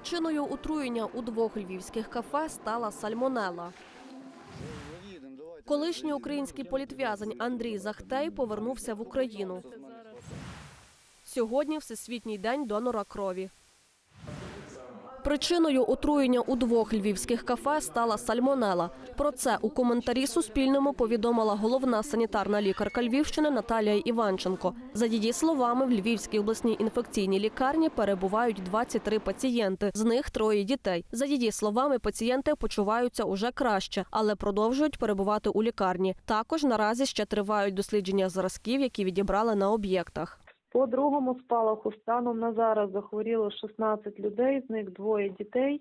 Причиною отруєння у двох львівських кафе стала сальмонела. Колишній український політв'язень Андрій Захтей повернувся в Україну. Сьогодні Всесвітній день донора крові. Причиною отруєння у двох львівських кафе стала сальмонела. Про це у коментарі Суспільному повідомила головна санітарна лікарка Львівщини Наталія Іванченко. За її словами, в Львівській обласній інфекційній лікарні перебувають 23 пацієнти, з них троє дітей. За її словами, пацієнти почуваються уже краще, але продовжують перебувати у лікарні. Також наразі ще тривають дослідження зразків, які відібрали на об'єктах. По другому спалаху станом на зараз захворіло 16 людей, з них двоє дітей,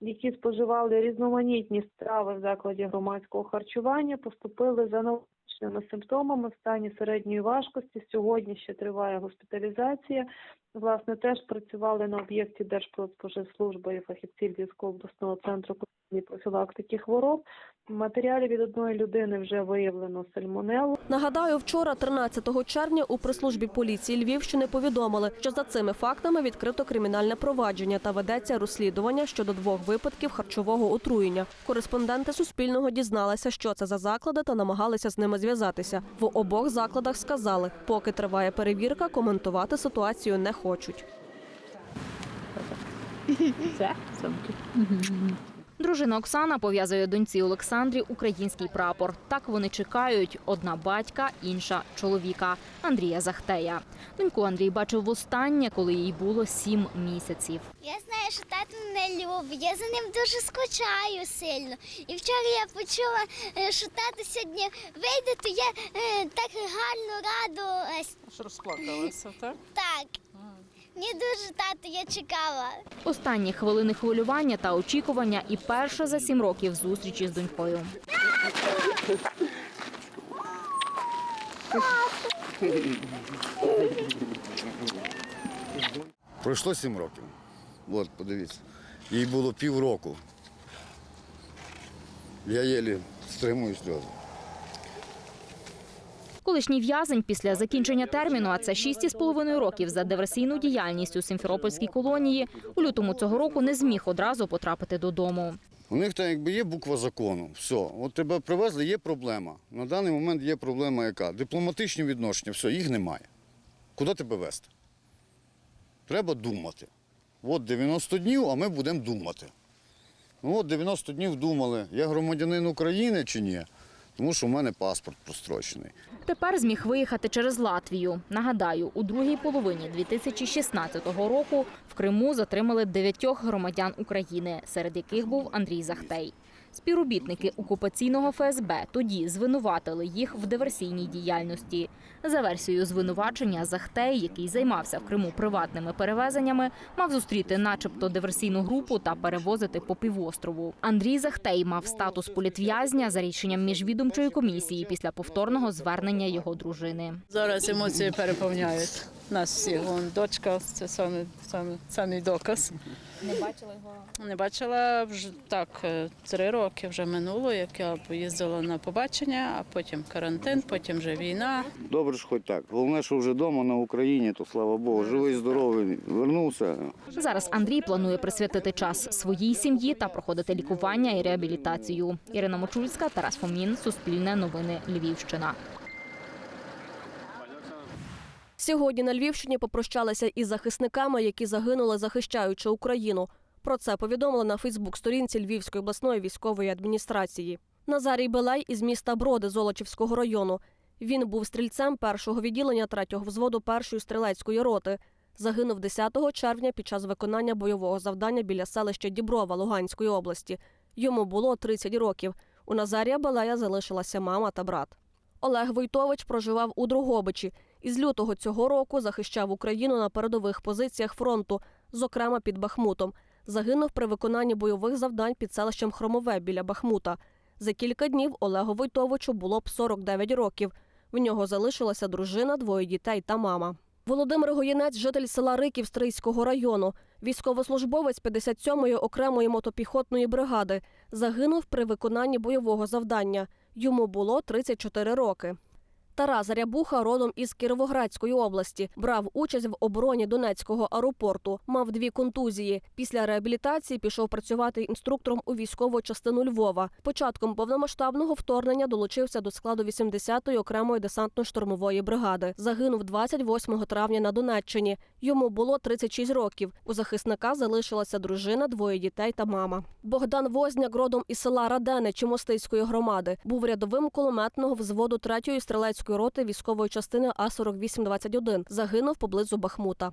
які споживали різноманітні страви в закладі громадського харчування, поступили за аналогічними симптомами в стані середньої важкості. Сьогодні ще триває госпіталізація. Власне, теж працювали на об'єкті Держпродспоживслужби і фахівці Львівського обласного центру профілактики хвороб. В матеріалі від одної людини вже виявлено сальмонелу. Нагадаю, вчора, 13 червня, у прес-службі поліції Львівщини повідомили, що за цими фактами відкрито кримінальне провадження та ведеться розслідування щодо двох випадків харчового отруєння. Кореспонденти Суспільного дізналися, що це за заклади, та намагалися з ними зв'язатися. В обох закладах сказали, поки триває перевірка, коментувати ситуацію не хочуть. Дружина Оксана пов'язує доньці Олександрі український прапор. Так вони чекають: одна батька, інша чоловіка Андрія Захтея. Доньку Андрій бачив востаннє, коли їй було сім місяців. Я знаю, що тато мене любить. Я за ним дуже скучаю сильно. І вчора я почула, е, що тато сьогодні вийде, то я е, так гарно радилась. Аж розплакалася, так? Так. Мені дуже тато, я чекала. Останні хвилини хвилювання та очікування, і перша за сім років зустрічі з донькою. Пройшло сім років. От, подивіться. Їй було півроку. Я єлі стримую сльози. Колишній в'язень після закінчення терміну, а це 6,5 років за диверсійну діяльність у Сімферопольській колонії, у лютому цього року не зміг одразу потрапити додому. У них там якби є буква закону. Все, от тебе привезли, є проблема. На даний момент є проблема яка? Дипломатичні відношення, все, їх немає. Куди тебе вести? Треба думати. От 90 днів, а ми будемо думати. Ну от 90 днів думали, я громадянин України чи ні, тому що в мене паспорт прострочений. Тепер зміг виїхати через Латвію. Нагадаю, у другій половині 2016 року в Криму затримали дев'ятьох громадян України, серед яких був Андрій Захтей. Співробітники окупаційного ФСБ тоді звинуватили їх в диверсійній діяльності. За версією звинувачення, Захтей, який займався в Криму приватними перевезеннями, мав зустріти, начебто, диверсійну групу та перевозити по півострову. Андрій Захтей мав статус політв'язня за рішенням міжвідомчої комісії після повторного звернення його дружини. Зараз емоції переповняють нас всіх. Вон дочка, це саме, саме, самий доказ. Не бачила його? Не бачила вже так, е, три роки вже минуло, як я поїздила на побачення, а потім карантин, потім вже війна. Добре ж хоч так. Головне, що вже вдома на Україні, то слава Богу, живий, здоровий, вернувся. Зараз Андрій планує присвятити час своїй сім'ї та проходити лікування і реабілітацію. Ірина Мочульська, Тарас Фомін, Суспільне новини, Львівщина. Сьогодні на Львівщині попрощалися із захисниками, які загинули, захищаючи Україну. Про це повідомили на Фейсбук-сторінці Львівської обласної військової адміністрації. Назарій Белай із міста Броди Золочівського району. Він був стрільцем першого відділення третього взводу першої стрілецької роти. Загинув 10 червня під час виконання бойового завдання біля селища Діброва Луганської області. Йому було 30 років. У Назарія Белая залишилася мама та брат. Олег Войтович проживав у Другобичі. Із лютого цього року захищав Україну на передових позиціях фронту, зокрема під Бахмутом. Загинув при виконанні бойових завдань під селищем Хромове біля Бахмута. За кілька днів Олегу Войтовичу було б 49 років. В нього залишилася дружина, двоє дітей та мама. Володимир Гоєнець, житель села Риків Стрийського району, військовослужбовець 57-ї окремої мотопіхотної бригади, загинув при виконанні бойового завдання. Йому було 34 роки. Тарас Рябуха родом із Кіровоградської області. Брав участь в обороні Донецького аеропорту. Мав дві контузії. Після реабілітації пішов працювати інструктором у військову частину Львова. Початком повномасштабного вторгнення долучився до складу 80-ї окремої десантно-штурмової бригади. Загинув 28 травня на Донеччині. Йому було 36 років. У захисника залишилася дружина, двоє дітей та мама. Богдан Возняк родом із села Радене Чимостийської громади. Був рядовим кулеметного взводу 3-ї стрілецької роти військової частини А-4821. Загинув поблизу Бахмута.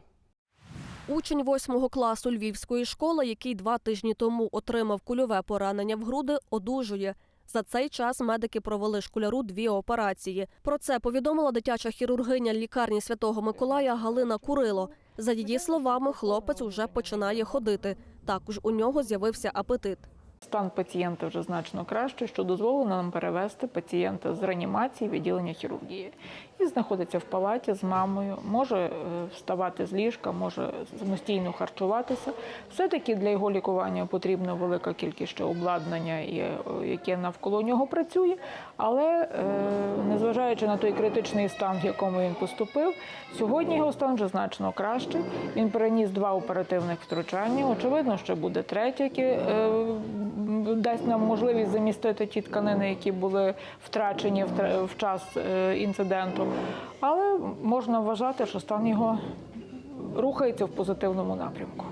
Учень восьмого класу львівської школи, який два тижні тому отримав кульове поранення в груди, одужує. За цей час медики провели школяру дві операції. Про це повідомила дитяча хірургиня лікарні Святого Миколая Галина Курило. За її словами, хлопець уже починає ходити. Також у нього з'явився апетит. Стан пацієнта вже значно краще, що дозволено нам перевести пацієнта з реанімації відділення хірургії. І знаходиться в палаті з мамою, може е, вставати з ліжка, може самостійно харчуватися. Все-таки для його лікування потрібна велика кількість ще обладнання, е, яке навколо нього працює. Але е, незважаючи на той критичний стан, в якому він поступив, сьогодні його стан вже значно кращий. Він переніс два оперативних втручання. Очевидно, що буде третє, яке дасть нам можливість замістити ті тканини, які були втрачені в час е, інциденту. Але можна вважати, що стан його рухається в позитивному напрямку.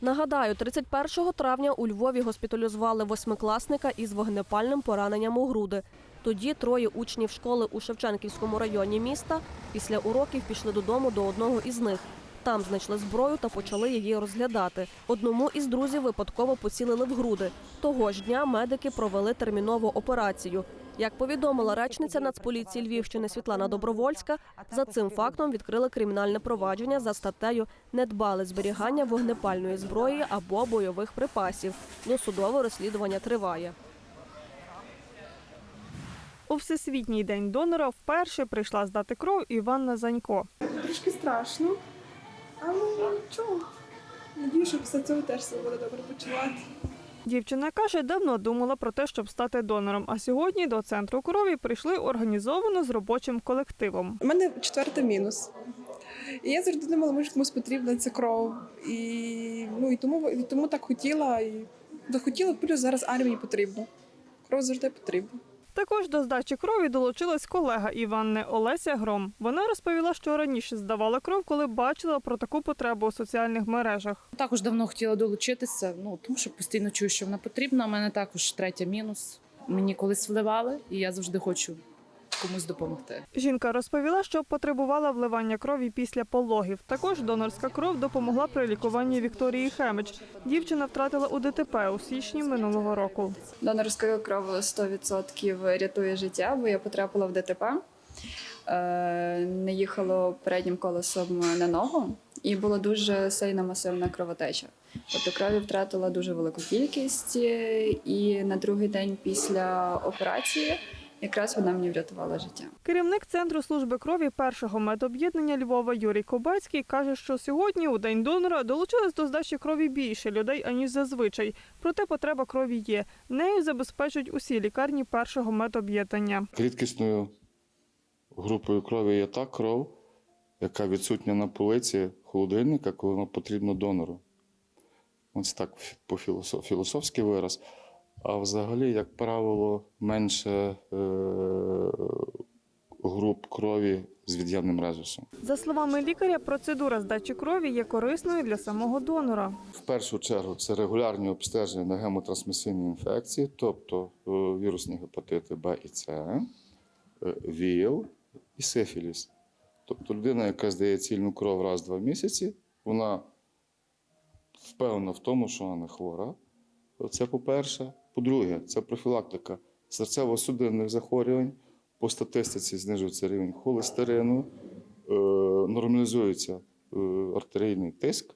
Нагадаю, 31 травня у Львові госпіталізували восьмикласника із вогнепальним пораненням у груди. Тоді троє учнів школи у Шевченківському районі міста після уроків пішли додому до одного із них. Там знайшли зброю та почали її розглядати. Одному із друзів випадково поцілили в груди. Того ж дня медики провели термінову операцію. Як повідомила речниця Нацполіції Львівщини Світлана Добровольська, за цим фактом відкрили кримінальне провадження за статтею «Недбале зберігання вогнепальної зброї або бойових припасів». Досудове розслідування триває. У Всесвітній день донора вперше прийшла здати кров Іванна Занько. Трішки страшно, але нічого. Надію, що після цього теж себе буде добре почувати. Дівчина каже, давно думала про те, щоб стати донором. А сьогодні до центру крові прийшли організовано з робочим колективом. У мене четвертий мінус. І я завжди думала, може комусь потрібна ця кров. І, ну, і, тому, і тому так хотіла. І захотіла, плюс зараз армії потрібно. Кров завжди потрібна. Також до здачі крові долучилась колега Іванни Олеся Гром. Вона розповіла, що раніше здавала кров, коли бачила про таку потребу у соціальних мережах. Також давно хотіла долучитися, ну тому що постійно чую, що вона потрібна. У мене також третя мінус. Мені колись вливали, і я завжди хочу комусь допомогти. Жінка розповіла, що потребувала вливання крові після пологів. Також донорська кров допомогла при лікуванні Вікторії Хемич. Дівчина втратила у ДТП у січні минулого року. Донорська кров 100% рятує життя, бо я потрапила в ДТП. Е, Не їхало переднім колесом на ногу, і була дуже сильна масивна кровотеча. Тобто крові втратила дуже велику кількість, е, і на другий день після операції якраз вона мені врятувала життя. Керівник центру служби крові першого медоб'єднання Львова Юрій Кобецький каже, що сьогодні у день донора долучилось до здачі крові більше людей аніж зазвичай. Проте потреба крові є. Нею забезпечують усі лікарні першого медоб'єднання. Рідкісною групою крові є та кров, яка відсутня на полиці холодильника, коли вона потрібна донору. Ось так по філософ, філософський вираз. А взагалі, як правило, менше е- груп крові з від'ємним резусом. За словами лікаря, процедура здачі крові є корисною для самого донора. В першу чергу це регулярні обстеження на гемотрансмісійні інфекції, тобто е, вірусні гепатити Б і С, е, ВІЛ і сифіліс. Тобто людина, яка здає цільну кров раз в два місяці, вона впевнена в тому, що вона не хвора. Це по-перше. По-друге, це профілактика серцево-судинних захворювань. По статистиці знижується рівень холестерину, е, нормалізується е, артерійний тиск.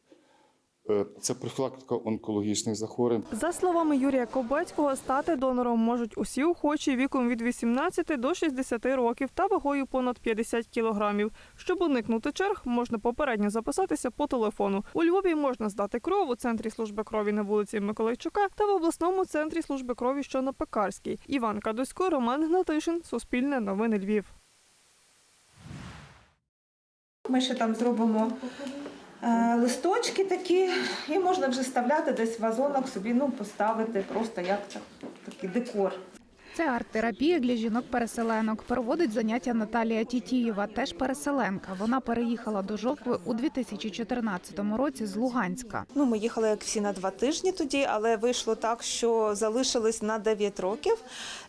Е, Це профілактика онкологічних захворювань. За словами Юрія Кобецького, стати донором можуть усі охочі віком від 18 до 60 років та вагою понад 50 кілограмів. Щоб уникнути черг, можна попередньо записатися по телефону. У Львові можна здати кров у центрі служби крові на вулиці Миколайчука та в обласному центрі служби крові, що на Пекарській. Іван Кадусько, Роман Гнатишин, Суспільне новини Львів. Ми ще там зробимо листочки такі, і можна вже вставляти десь в вазонок собі, ну, поставити просто як так, такий декор. Це арт-терапія для жінок-переселенок. Проводить заняття Наталія Тітієва, теж переселенка. Вона переїхала до Жовкви у 2014 році з Луганська. Ну, ми їхали як всі на два тижні тоді, але вийшло так, що залишились на 9 років.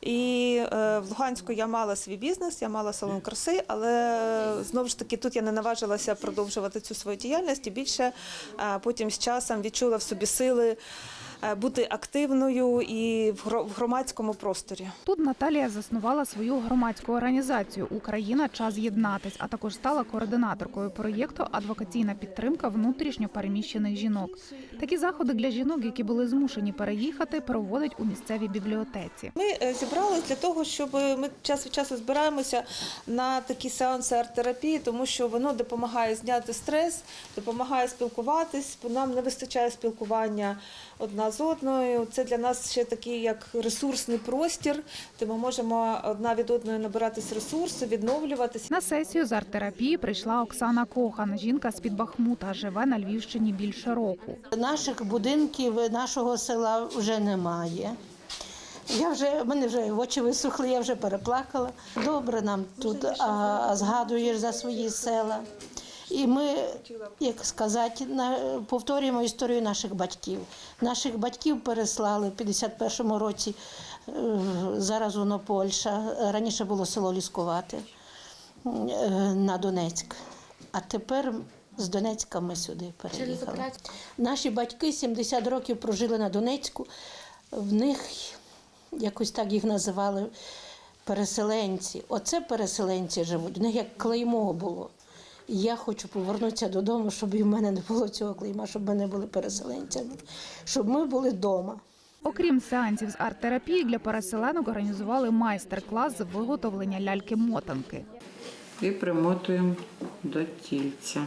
І е, в Луганську я мала свій бізнес, я мала салон краси, але е, знову ж таки тут я не наважилася продовжувати цю свою діяльність і більше е, потім з часом відчула в собі сили бути активною і в громадському просторі. Тут Наталія заснувала свою громадську організацію Україна час єднатись, а також стала координаторкою проєкту Адвокаційна підтримка внутрішньо переміщених жінок. Такі заходи для жінок, які були змушені переїхати, проводить у місцевій бібліотеці. Ми е, зібрались для того, щоб ми час від часу збираємося на такі сеанси арт-терапії, тому що воно допомагає зняти стрес, допомагає спілкуватись. бо Нам не вистачає спілкування одна з одною. Це для нас ще такий як ресурсний простір, де ми можемо одна від одної набиратись ресурсу, відновлюватись. На сесію з арт-терапії прийшла Оксана Кохан. Жінка з під Бахмута живе на Львівщині більше року. Наших будинків нашого села вже немає. Я вже, в мене вже очі висохли, я вже переплакала. Добре нам тут, а згадуєш за свої села. І ми, як сказати, повторюємо історію наших батьків. Наших батьків переслали в 51-му році. е, Зараз воно Польща. Раніше було село Ліскувате е, на Донецьк. А тепер з Донецька ми сюди переїхали. Наші батьки 70 років прожили на Донецьку. В них якось так їх називали переселенці. Оце переселенці живуть. В них як клеймо було. Я хочу повернутися додому, щоб і в мене не було цього клейма, щоб ми не були переселенцями, щоб ми були вдома. Окрім сеансів з арт-терапії, для переселенок організували майстер-клас з виготовлення ляльки-мотанки. І примотуємо до тільця.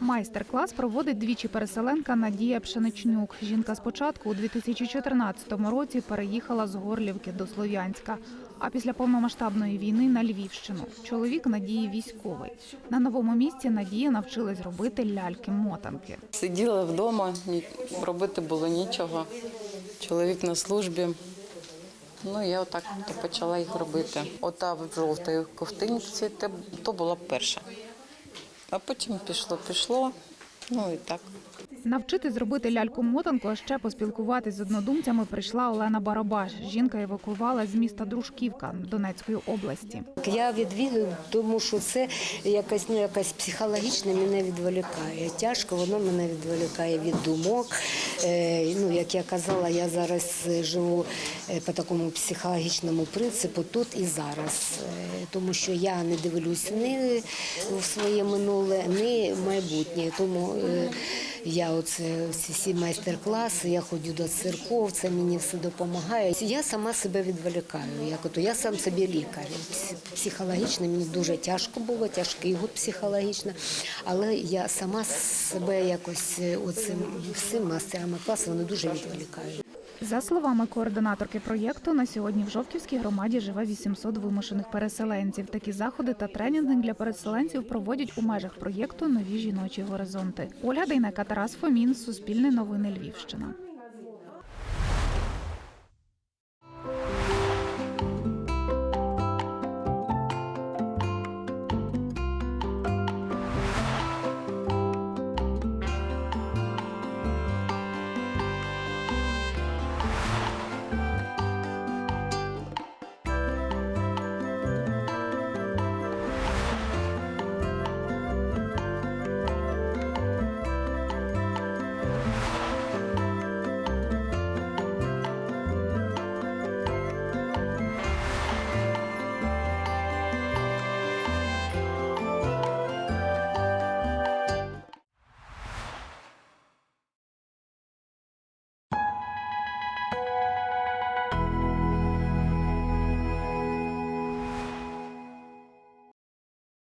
Майстер-клас проводить двічі переселенка Надія Пшеничнюк. Жінка спочатку у 2014 році переїхала з Горлівки до Слов'янська, а після повномасштабної війни на Львівщину. Чоловік Надії військовий. На новому місці Надія навчилась робити ляльки-мотанки. Сиділа вдома, робити було нічого. Чоловік на службі. Ну, я отак почала їх робити. Ота в жовтій ковтинці то була перша. А потім пішло, пішло. Ну і так. Навчити зробити ляльку-мотанку, а ще поспілкуватись з однодумцями прийшла Олена Барабаш. Жінка евакуювала з міста Дружківка Донецької області. Я відвідую, тому що це якась ну якась психологічно мене відволікає. Тяжко воно мене відволікає від думок. Е, ну як я казала, я зараз е, живу е, по такому психологічному принципу тут і зараз, Е, тому що я не дивлюсь ні в своє минуле, ні в майбутнє. Тому е, я оце всі майстер-класи, я ходжу до церков, це мені все допомагає. Я сама себе відволікаю. Як ото я сам собі лікар. Психологічно мені дуже тяжко було, тяжкий год психологічно, але я сама себе якось е, оцим всім майстерами класу вони дуже відволікають. За словами координаторки проєкту, на сьогодні в Жовківській громаді живе 800 вимушених переселенців. Такі заходи та тренінги для переселенців проводять у межах проєкту Нові жіночі горизонти. Оля Дейнека, Тарас Фомін, Суспільне новини Львівщина.